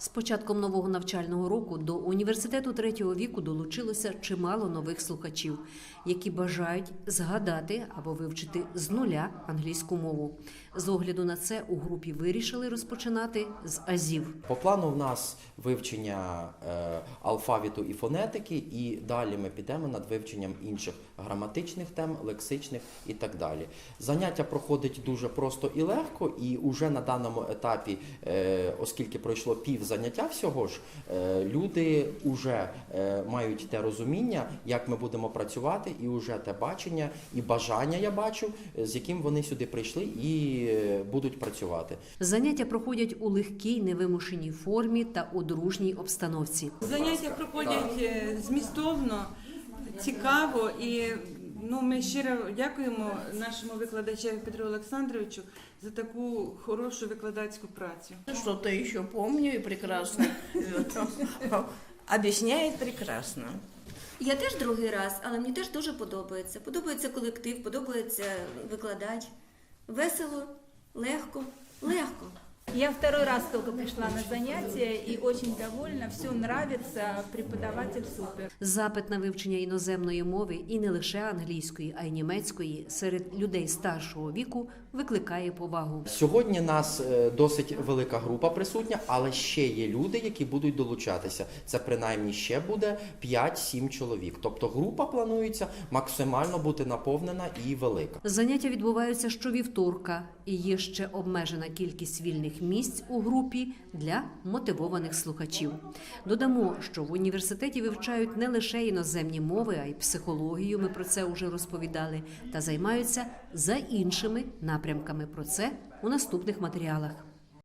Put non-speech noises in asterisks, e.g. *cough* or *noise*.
З початком нового навчального року до університету третього віку долучилося чимало нових слухачів, які бажають згадати або вивчити з нуля англійську мову. З огляду на це у групі вирішили розпочинати з азів. По плану в нас вивчення е, алфавіту і фонетики, і далі ми підемо над вивченням інших граматичних тем, лексичних і так далі. Заняття проходить дуже просто і легко, і уже на даному етапі, е, оскільки пройшло пів заняття всього ж, е, люди вже е, мають те розуміння, як ми будемо працювати, і вже те бачення і бажання я бачу, е, з яким вони сюди прийшли і будуть працювати. Заняття проходять у легкій, невимушеній формі та у дружній обстановці. Заняття проходять змістовно, цікаво і ну, ми щиро дякуємо нашому викладачеві Петру Олександровичу за таку хорошу викладацьку працю. Что-то еще помню и прекрасно *laughs* э, объясняет прекрасно. Я теж другий раз, але мені теж дуже подобається. Подобається колектив, подобається викладач. Весело, легко, легко. Я второй раз только пришла на занятия и очень довольна, все нравится, преподаватель супер. Запит на вивчення іноземної мови і не лише англійської, а й німецької серед людей старшого віку викликає повагу. Сьогодні нас е, досить велика група присутня, але ще є люди, які будуть долучатися. Це принаймні ще буде 5-7 чоловік. Тобто група планується максимально бути наповнена і велика. Заняття відбуваються щовівторка, і є ще обмежена кількість вільних місць у групі для мотивованих слухачів. Додамо, що в університеті вивчають не лише іноземні мови, а й психологію. Ми про це вже розповідали, та займаються за іншими напрямками. Про це у наступних матеріалах.